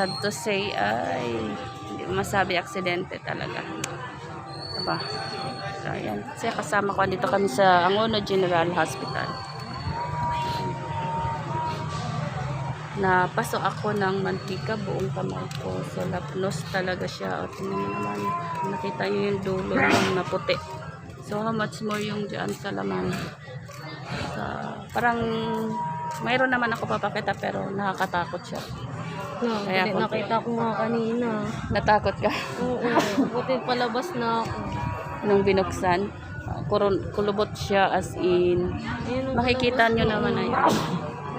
sad to say ay hindi masabi aksidente talaga. Diba? So, ayan. Kasi kasama ko dito kami sa Angono General Hospital. Napasok ako ng mantika buong kamay ko. So, lapnos talaga siya. O, tingnan naman. Nakita niyo yung dulo ng naputi. So, how much more yung dyan sa laman? So, parang mayroon naman ako papakita pero nakakatakot siya. No, Kaya konti. nakita ko nga kanina. Natakot ka Oo, buti palabas na ako. nung binuksan. Kurun- kulubot siya as in. Ayun, Makikita palabas nyo na naman na yun.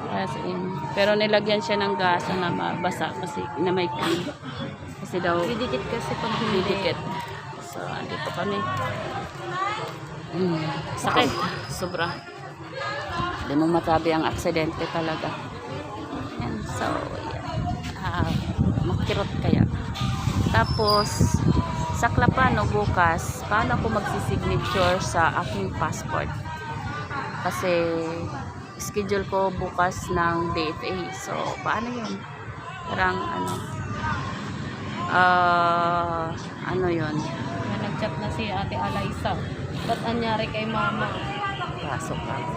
As in. Pero nilagyan siya ng gasa na mabasa kasi na may cream. Kasi daw Didikit kasi pag hindi. didikit. So, andito kami. Mm, sakit. Sobra. Hindi mo matabi ang aksidente talaga. Yan. So, makirot kaya. Tapos, sa Klapano bukas, paano ako magsisignature sa aking passport? Kasi, schedule ko bukas ng DFA. So, paano yun? Parang, ano, ah, ano yun? Na Nag-chat na si Ate Alaisa. Ba't anyari kay mama? Pasok ako.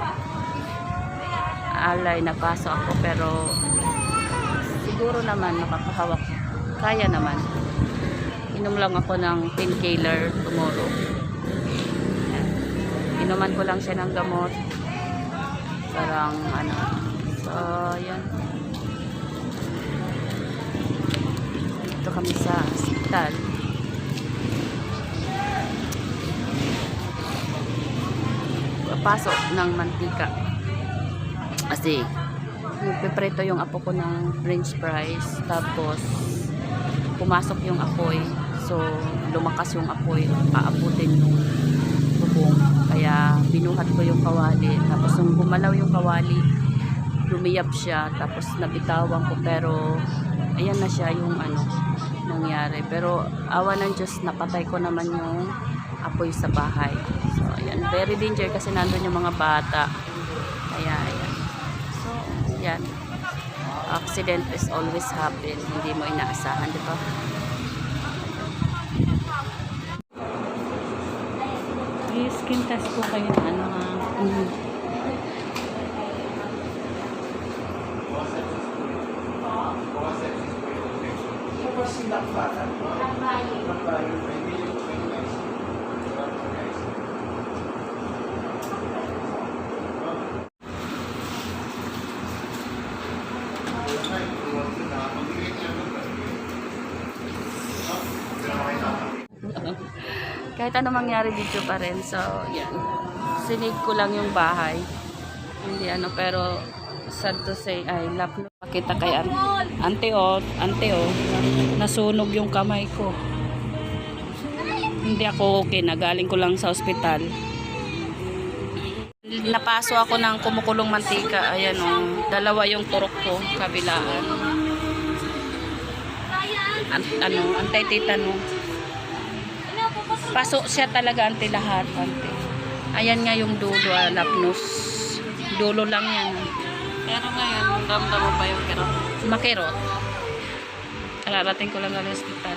Alay, napasok ako pero siguro naman makakahawak. Kaya naman. Inom lang ako ng painkiller tomorrow. Inuman ko lang siya ng gamot. Parang ano. So, yan. Dito kami sa hospital. pasok ng mantika. Kasi, nagpipreto yung apo ko ng french fries. Tapos, pumasok yung apoy. So, lumakas yung apoy. Paabutin yung bubong. Kaya, binuhat ko yung kawali. Tapos, nung gumalaw yung kawali, lumiyap siya. Tapos, nabitawan ko. Pero, ayan na siya yung ano, nangyari. Pero, awa ng Diyos, napatay ko naman yung apoy sa bahay. So, ayan. Very danger kasi nandun yung mga bata. Kaya, ayan. So, ayan. Accident is always happen. Hindi mo inaasahan, di ba? May skin test po kayo na ano ha? Mhm. Kahit ano mangyari dito pa rin. So, yan. Sinig ko lang yung bahay. Hindi ano, pero sad to say, ay, lap no. Pakita kay an ante o, ante o, nasunog yung kamay ko. Hindi ako okay na, galing ko lang sa ospital. Napaso ako ng kumukulong mantika. Ayan o, dalawa yung turok ko, kabilaan. An ano, antay-titano. Paso siya talaga ante lahat ante. Ayan nga yung dulo, ah, lapnos. Dulo lang yan. ah. Pero ngayon, ramdam mo ba yung kirot? Makirot. Kararating ko lang ng hospital.